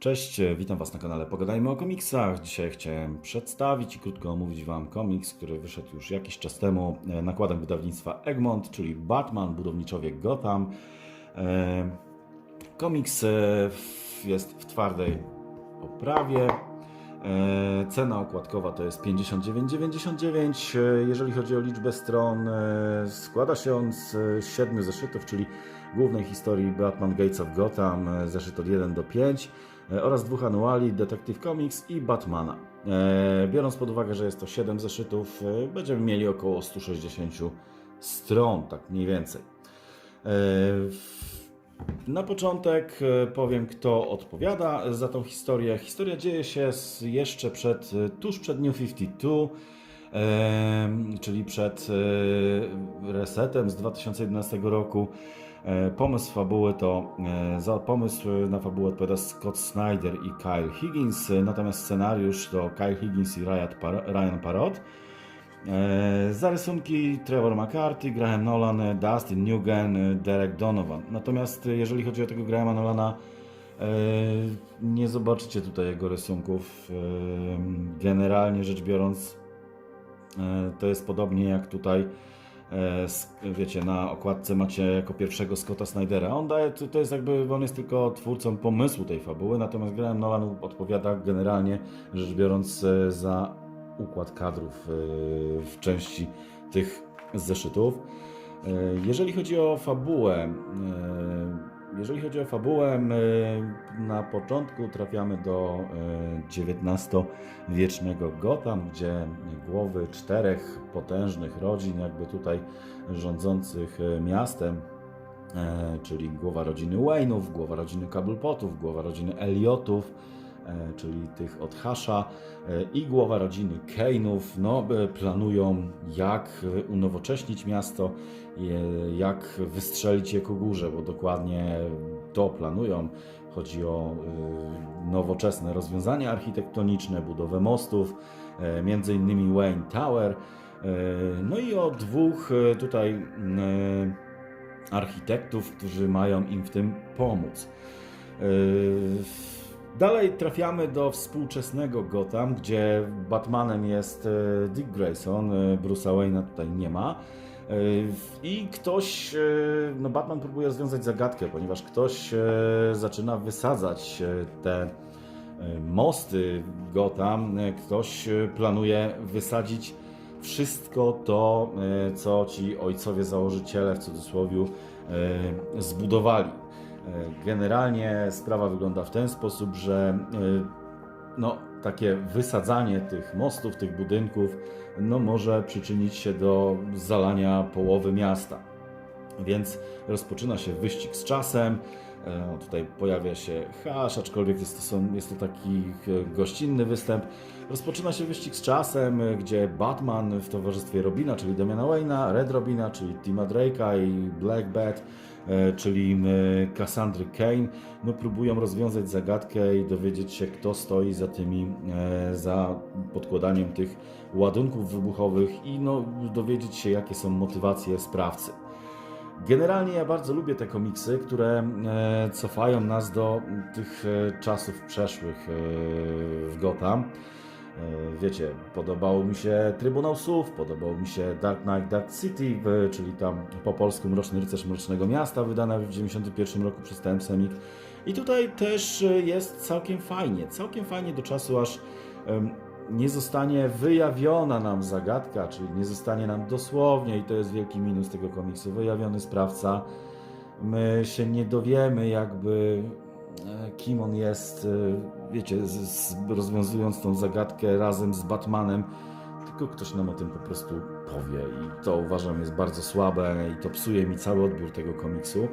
Cześć, witam Was na kanale Pogadajmy o komiksach. Dzisiaj chciałem przedstawić i krótko omówić Wam komiks, który wyszedł już jakiś czas temu e, nakładem wydawnictwa Egmont, czyli Batman, budowniczowie Gotham. E, Komiks e, jest w twardej oprawie. Cena okładkowa to jest 59,99. E, Jeżeli chodzi o liczbę stron, składa się on z siedmiu zeszytów, czyli głównej historii Batman Gates of Gotham, zeszyt od 1 do 5 e, oraz dwóch anuali Detective Comics i Batmana. E, Biorąc pod uwagę, że jest to 7 zeszytów, e, będziemy mieli około 160 stron, tak mniej więcej. E, na początek e, powiem, kto odpowiada za tą historię. Historia dzieje się jeszcze przed, e, tuż przed New 52, em, czyli przed e, resetem z 2011 roku. E, Pomysł fabuły to, e, za pomysł na fabułę odpowiada Scott Snyder i Kyle Higgins, natomiast scenariusz to Kyle Higgins i Ryan Par- Ryan Parrott. E, Za rysunki Trevor McCarthy, Graham Nolan, Dustin Newgen, e, Derek Donovan. Natomiast jeżeli chodzi o tego Grahama Nolana, nie zobaczycie tutaj jego rysunków. Generalnie rzecz biorąc, to jest podobnie jak tutaj. E, Wiecie, na okładce macie jako pierwszego Scotta Snydera. On daje, to jest jakby, on jest tylko twórcą pomysłu tej fabuły, natomiast Graham Nolan odpowiada generalnie rzecz biorąc e, za układ kadrów e, w części tych zeszytów. Jeżeli chodzi o fabułę, jeżeli chodzi o fabułę, na początku trafiamy do e, XIX-wiecznego Gotham, gdzie głowy czterech potężnych rodzin, jakby tutaj rządzących e, miastem, e, czyli głowa rodziny Wayne'ów, głowa rodziny Cobblepotów, głowa rodziny Eliotów, e, czyli tych od Hasha e, i głowa rodziny Kane'ów, no, e, planują jak e, unowocześnić miasto, jak wystrzelić je ku górze, bo dokładnie to planują. Chodzi o e, nowoczesne rozwiązania architektoniczne, budowę mostów, e, między innymi Wayne Tower, e, no i o dwóch e, tutaj e, architektów, którzy mają im w tym pomóc. Dalej trafiamy do współczesnego Gotham, gdzie Batmanem jest e, Dick Grayson, e, Bruce'a Wayne'a tutaj nie ma. E, I ktoś, no Batman próbuje rozwiązać zagadkę, ponieważ ktoś zaczyna wysadzać te mosty Gotham, ktoś planuje wysadzić wszystko to, co ci ojcowie założyciele w cudzysłowie zbudowali. E, Generalnie sprawa wygląda w ten sposób, że e, no, takie wysadzanie tych mostów, tych budynków, no, może przyczynić się do zalania połowy miasta. Więc rozpoczyna się wyścig z czasem. E, Tutaj pojawia się hasz, aczkolwiek jest to, jest to taki e, gościnny występ. Rozpoczyna się wyścig z czasem, e, gdzie Batman w towarzystwie Robina, czyli Damiana Wayne'a, Red Robina, czyli Tima Drake'a i Black Bat, czyli Cassandry Kane, no próbują rozwiązać zagadkę i dowiedzieć się, kto stoi za tymi, za podkładaniem tych ładunków wybuchowych i no, dowiedzieć się, jakie są motywacje sprawcy. Generalnie ja bardzo lubię te komiksy, które e, cofają nas do tych e, czasów przeszłych e, w Gotham. Wiecie, podobał mi się Trybunał Słów, podobał mi się Dark Knight Dark City, czyli tam po polsku Mroczny Rycerz Mrocznego Miasta, wydana w 1991 roku przez TM Semik. I tutaj też jest całkiem fajnie, całkiem fajnie do czasu, aż nie zostanie wyjawiona nam zagadka, czyli nie zostanie nam dosłownie, i to jest wielki minus tego komiksu, wyjawiony sprawca. My się nie dowiemy, jakby e, kim on jest, e, wiecie, z, z, rozwiązując tą zagadkę razem z Batmanem, tylko ktoś nam o tym po prostu powie, i to uważam jest bardzo słabe, i to psuje mi cały odbiór tego komiksu.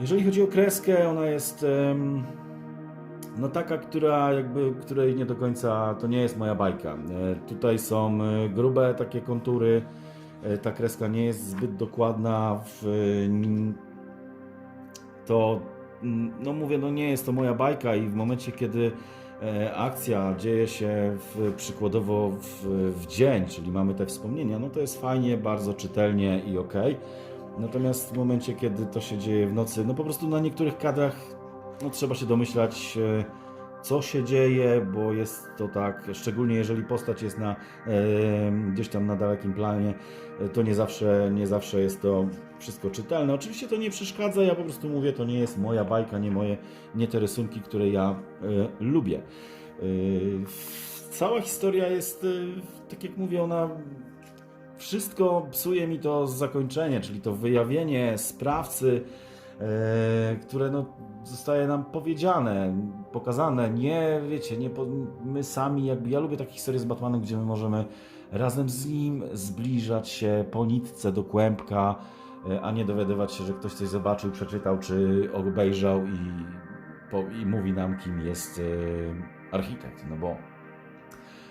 Jeżeli chodzi o kreskę, ona jest. No taka, która jakby, której nie do końca, to nie jest moja bajka. E, Tutaj są e, grube takie kontury, e, ta kreska nie jest zbyt dokładna, w, to, no mówię, no nie jest to moja bajka i w momencie, kiedy akcja dzieje się w, przykładowo w, w dzień, czyli mamy te wspomnienia, no to jest fajnie, bardzo czytelnie i ok. Natomiast w momencie, kiedy to się dzieje w nocy, no po prostu na niektórych kadrach no, trzeba się domyślać, e, co się dzieje, bo jest to tak, szczególnie jeżeli postać jest na, e, gdzieś tam na dalekim planie, e, to nie zawsze, nie zawsze jest to wszystko czytelne. Oczywiście to nie przeszkadza, ja po prostu mówię, to nie jest moja bajka, nie moje, nie te rysunki, które ja lubię. Cała historia jest, tak jak mówię, ona wszystko psuje mi to zakończenie, czyli to wyjawienie sprawcy, które no, zostaje nam powiedziane, pokazane. Nie, wiecie, nie my sami, jakby ja lubię takie historie z Batmanem, gdzie my możemy razem z nim zbliżać się po nitce do kłębka, e, a nie dowiadywać się, że ktoś coś zobaczył, przeczytał, czy obejrzał i, po, i mówi nam, kim jest e, architekt. No bo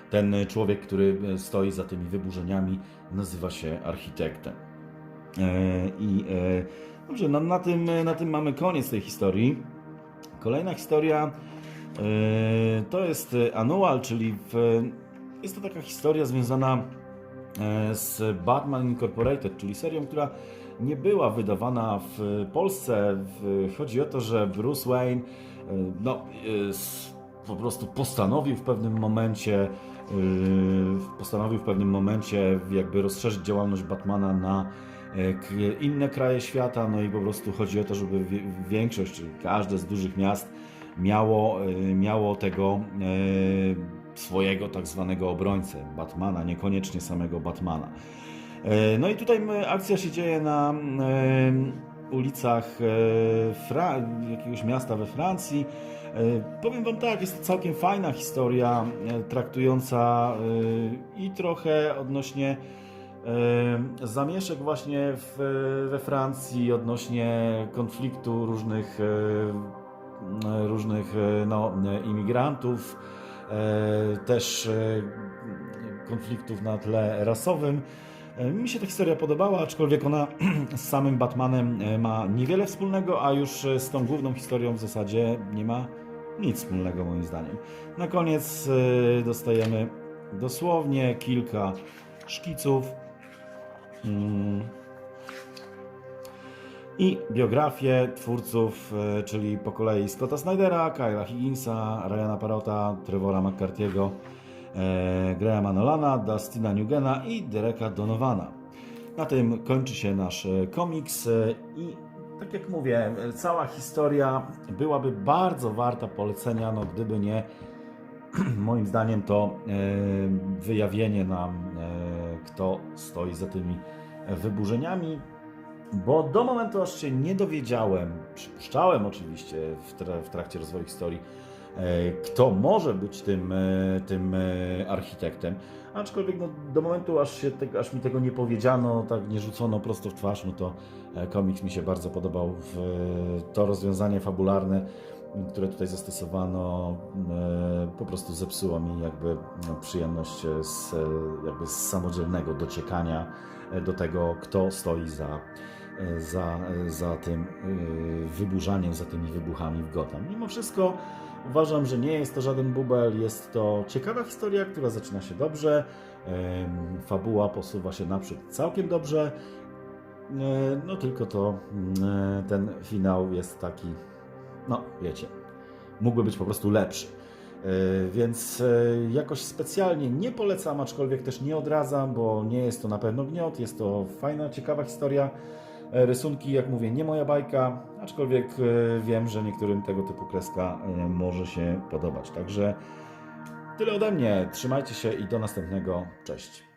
ten człowiek, który stoi za tymi wyburzeniami, nazywa się architektem. E, I e, dobrze, no, na, tym, na tym mamy koniec tej historii. Kolejna historia e, to jest Annual, czyli w, jest to taka historia związana e, z Batman Incorporated, czyli serią, która nie była wydawana w Polsce. Chodzi o to, że Bruce Wayne e, no, e, po prostu postanowił w pewnym momencie yy, postanowił w pewnym momencie jakby rozszerzyć działalność Batmana na e, inne kraje świata, no i po prostu chodzi o to, żeby większość, czyli każde z dużych miast miało, e, miało tego e, swojego tak zwanego obrońcę, Batmana, niekoniecznie samego Batmana. E, No i tutaj akcja się dzieje na e, ulicach e, Fra- jakiegoś miasta we Francji. E, Powiem Wam tak, jest to całkiem fajna historia, e, traktująca e, i trochę odnośnie e, zamieszek właśnie w, we Francji, odnośnie konfliktu różnych, różnych e, no, imigrantów, e, też e, konfliktów na tle rasowym. Mi się ta historia podobała, aczkolwiek ona z samym Batmanem ma niewiele wspólnego, a już z tą główną historią w zasadzie nie ma nic wspólnego moim zdaniem. Na koniec dostajemy dosłownie kilka szkiców i biografię twórców, e, czyli po kolei Scotta Snydera, Kyla Higginsa, Ryana Parota, Trevora McCarthy'ego, e, Grahama Nolana, Dustina Nugena i Dereka Donovana. Na tym kończy się nasz e, komiks i tak jak mówię, cała historia byłaby bardzo warta polecenia, no gdyby nie moim zdaniem to wyjawienie nam, kto stoi za tymi wyburzeniami, bo do momentu aż się nie dowiedziałem, przypuszczałem oczywiście w, tra- w trakcie rozwoju historii, e, kto może być tym, e, tym e, architektem. Aczkolwiek no, do momentu, aż, się te, aż mi tego nie powiedziano, tak nie rzucono prosto w twarz, no to komiks mi się bardzo podobał. To rozwiązanie fabularne, które tutaj zastosowano, e, po prostu zepsuło mi jakby no, przyjemność e, z, e, jakby z samodzielnego dociekania do tego, kto stoi za, za, za tym wyburzaniem, za tymi wybuchami w Gotham. Mimo wszystko uważam, że nie jest to żaden bubel, jest to ciekawa historia, która zaczyna się dobrze, fabuła posuwa się naprzód całkiem dobrze, no tylko to mm, ten finał jest taki, no wiecie, mógłby być po prostu lepszy. E, Więc e, jakoś specjalnie nie polecam, aczkolwiek też nie odradzam, bo nie jest to na pewno gniot, jest to fajna, ciekawa historia. E, Rysunki, jak mówię, nie moja bajka, aczkolwiek wiem, że niektórym tego typu kreska może się podobać. Także tyle ode mnie. Trzymajcie się i do następnego. Cześć.